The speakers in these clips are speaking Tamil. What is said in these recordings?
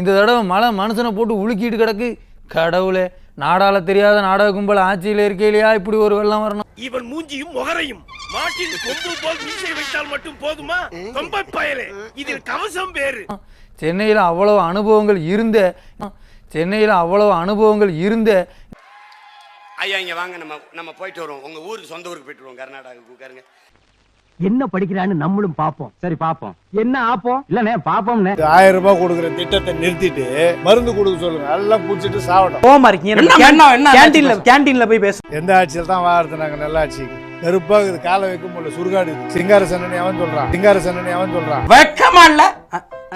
இந்த தடவை மழை மனுஷனை போட்டு உலுக்கிட்டு கிடக்கு. கடவுளே நாடால தெரியாத நாடக கும்பல் ஆட்சியில் இருக்கையிலையா இப்படி ஒரு வெள்ளம் வரணும். இவன் மூஞ்சியும் முகரையும். மாட்டின் கொம்பு போல் மீசை வைத்தால் மட்டும் போதுமா? கொம்பை பயலே. இதில் கவசம் வேறு. சென்னையில் அவ்வளவு அனுபவங்கள் இருந்த சென்னையில் அவ்வளவு அனுபவங்கள் இருந்த. ஐயா இங்க வாங்க. நம்ம நம்ம போயிட்டு வருவோம். உங்க ஊருக்கு சொந்த ஊருக்கு போயிட்டு வருவோம். கர்நாடகாவுக்கு உட்காருங்க என்ன படிக்கிறான்னு நம்மளும் பாப்போம். சரி பாப்போம். என்ன ஆப்போம்? இல்லனே பாப்போம்னே ஆயிரம் ரூபாய் கொடுக்குற திட்டத்தை நிறுத்திட்டு மருந்து கொடுக்க சொல்லுங்க. எல்லாம் குடிச்சிட்டு சாவட்டும். கோவமா இருக்கீங்க. கேண்டீன்ல ஆச்சு? கேண்டீன்ல போய் பேச. எந்த ஆட்சியில் தான் வாழறது நாங்க நல்ல ஆட்சிக்கு நெருப்பா இது காலை வைக்க முடியல சுருகாடு. சிங்கார சன்னனி அவன் சொல்றான். சிங்கார சன்னனி அவன் சொல்றான். வெக்கமா இல்ல?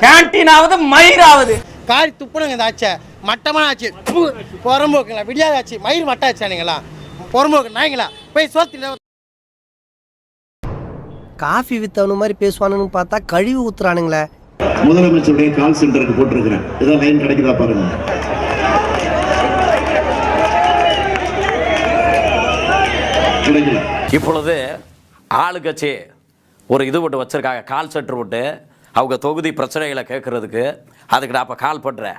கேண்டீனாவது மயிராவது. காரி துப்புனுங்க இந்த ஆச்சை. மட்டமான ஆச்சு. புறம்போக்குங்களா? விடியாத ஆச்சு. மயிர் மட்ட ஆச்சானுங்களா புறம்போக்கு நாய்ங்களா போய் சோத்துல காஃபி வித்தவனு மாதிரி பேசுவானுன்னு பார்த்தா கழிவு ஊத்துறானுங்களே. முதலமைச்சருடைய கால் சென்டருக்கு போட்டிருக்கிறேன். ஏதோ லைன் கிடைக்குதா பாருங்க. இப்பொழுது ஆளுங்கட்சி ஒரு இது விட்டு வச்சிருக்காங்க. கால் சென்டர் விட்டு அவங்க தொகுதி பிரச்சனைகளை கேட்கறதுக்கு அதுக்கு நான் அப்போ கால் பண்ணுறேன்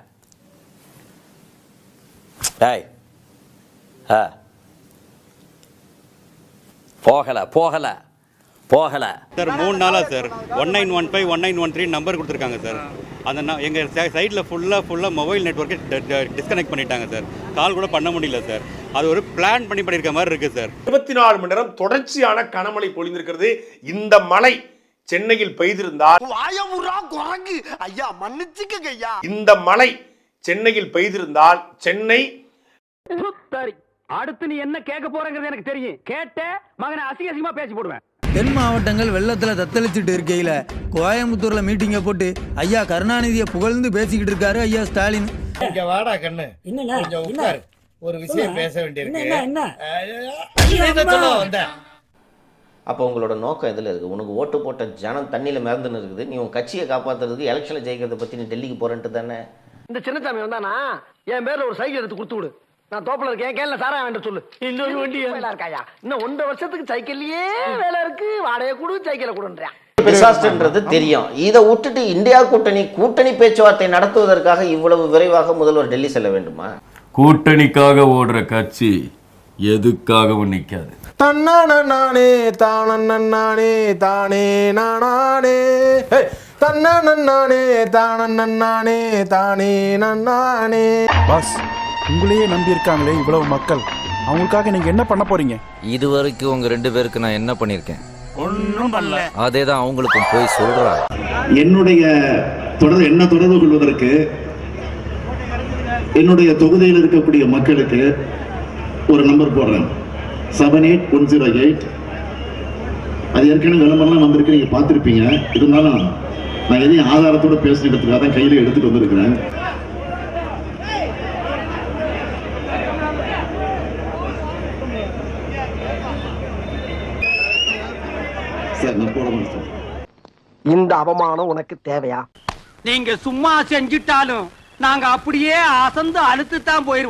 ஏய் ஆ. போகலை போகலை. போகலை. சார் மூணு நாளாக sir. One nine one five one nine one three number கொடுத்துருக்காங்க சார். அந்த ந- எங்க சைடில் ஃபுல்லாக ஃபுல்லாக மொபைல் நெட்ஒர்க்கை டிஸ்கனெக்ட் பண்ணிட்டாங்க சார். கால் கூட பண்ண முடியல சார். அது ஒரு பிளான் பண்ணி பண்ணியிருக்க மாதிரி இருக்குது சார். இருபத்தி நாலு மணி நேரம் தொடர்ச்சியான கனமழை பொழிந்திருக்கிறது. இந்த மழை சென்னையில் பெய்திருந்தால் ஐயா மன்னிச்சுக்கங்க ஐயா. இந்த மழை சென்னையில் பெய்திருந்தால் சென்னை அடுத்து நீ என்ன கேட்க போறங்கிறது எனக்கு தெரியும். கேட்ட மகனை அசிங்க அசிங்கமா பேசி போடுவேன். தென் மாவட்டங்கள் வெள்ளத்துல தத்தளிச்சுட்டு இருக்கையில கோயம்புத்தூர்ல மீட்டிங்கை போட்டு ஐயா கருணாநிதியை புகழ்ந்து பேசிக்கிட்டு இருக்காரு ஐயா ஸ்டாலின். இங்க வாடா கண்ணு. கொஞ்சம் உட்காரு. ஒரு விஷயம் பேச வேண்டியிருக்கு. அப்போ உங்களோட நோக்கம் எதில் இருக்குது உனக்கு ஓட்டு போட்ட ஜனம் தண்ணியில் மிதந்துன்னு இருக்குது. நீ உன் கட்சியை காப்பாற்றுறதுக்கு எலெக்ஷனில் ஜெயிக்கிறத பற்றி நீ டெல்லிக்கு போகிறேன்ட்டு தானே? இந்த சின்னசாமி வந்தானா? என் பேர்ல ஒரு சைக்கிள் எடுத்து கொடுத்து விடு. நான் தோப்புல இருக்கேன் கேள்ல சாரா வேண்டாம் சொல்லு. இன்னொரு வண்டி வேலை இருக்காயா? இன்னும் ஒன்றரை வருஷத்துக்கு சைக்கிள்லயே வேலை இருக்கு வாடகை கொடு சைக்கிளை கொடுன்றான். டிசாஸ்டர்ன்றது தெரியும். இதை விட்டுட்டு இந்தியா கூட்டணி கூட்டணி பேச்சுவார்த்தை நடத்துவதற்காக இவ்வளவு விரைவாக முதல்வர் டெல்லி செல்ல வேண்டுமா? கூட்டணிக்காக ஓடுற கட்சி எதுக்காகவும் நிற்காது தன்னானே தானே தானே நானே தன்னானே தானே தானே நானே பாஸ். உங்களையே நம்பி இருக்காங்களே இவ்வளவு மக்கள். அவங்களுக்காக நீங்க என்ன பண்ண போறீங்க? இது வரைக்கும் உங்க ரெண்டு பேருக்கு நான் என்ன பண்ணியிருக்கேன்? ஒன்றும் பண்ணல. அதே தான் அவங்களுக்கும் போய் சொல்றாங்க. என்னுடைய தொடர் என்ன தொடர்பு கொள்வதற்கு என்னுடைய தொகுதியில் இருக்கக்கூடிய மக்களுக்கு ஒரு நம்பர் போடுறேன். Seven eight one zero eight அது ஏற்கனவே விளம்பரம்லாம் வந்திருக்கு நீங்க பார்த்துருப்பீங்க. இருந்தாலும் நான் எதையும் ஆதாரத்தோட பேசுறதுக்காக தான் கையில எடுத்துட்டு வந்திருக்கிறேன் சார் நான் போட மாட்டேன் இந்த அவமானம் உனக்கு தேவையா? நீங்க சும்மா செஞ்சிட்டாலும் நாங்க அப்படியே அசந்து அழுத்து தான் போயிருவோம்.